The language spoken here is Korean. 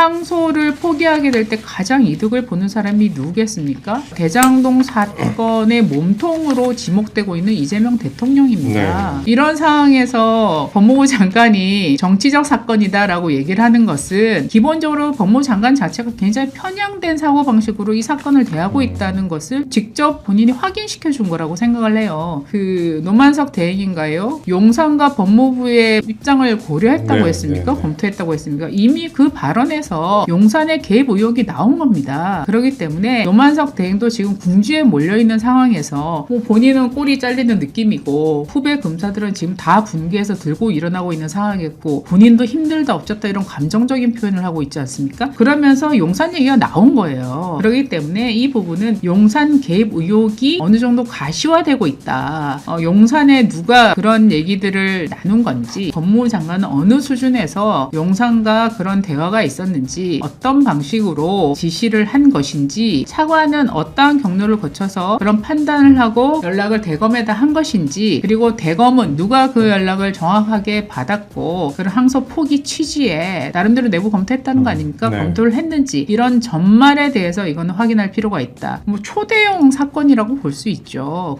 항소를 포기하게 될 때 가장 이득을 보는 사람이 누구겠습니까? 대장동 사건의 몸통으로 지목되고 있는 이재명 대통령입니다. 이런 상황에서 법무부 장관이 정치적 사건이다라고 얘기를 하는 것은 기본적으로 법무부 장관 자체가 굉장히 편향된 사고 방식으로 이 사건을 대하고 있다는 것을 직접 본인이 확인시켜 준 거라고 생각을 해요. 그 노만석 대행인가요? 용산과 법무부의 입장을 고려했다고 네, 했습니까? 네, 네. 검토했다고 했습니까? 이미 그 발언에서 용산의 개입 의혹이 나온 겁니다. 그렇기 때문에 노만석 대행도 지금 궁지에 몰려 있는 상황에서 뭐 본인은 꼬리 잘리는 느낌이고 후배 검사들은 지금 다 분개해서 들고 일어나고 있는 상황이었고 본인도 힘들다 없졌다 이런 감정적인 표현을 하고 있지 않습니까? 그러면서 용산 얘기가 나온 거예요. 그렇기 때문에 이 부분은 용산 개입 의혹이 어느 정도 가시화되고 있다. 어, 용산에 누가 그런 얘기들을 나눈 건지 법무부 장관은 어느 수준에서 용산과 그런 대화가 있었는지 어떤 방식으로 지시를 한 것인지 차관은 어떠한 경로를 거쳐서 그런 판단을 하고 연락을 대검에다 한 것인지 그리고 대검은 누가 그 연락을 정확하게 받았고 그런 항소 포기 취지에 나름대로 내부 검토했다는 거 아닙니까? 네. 검토를 했는지 이런 전말에 대해서 이거는 확인할 필요가 있다. 뭐 초대형 사건이라고 볼 수 있죠.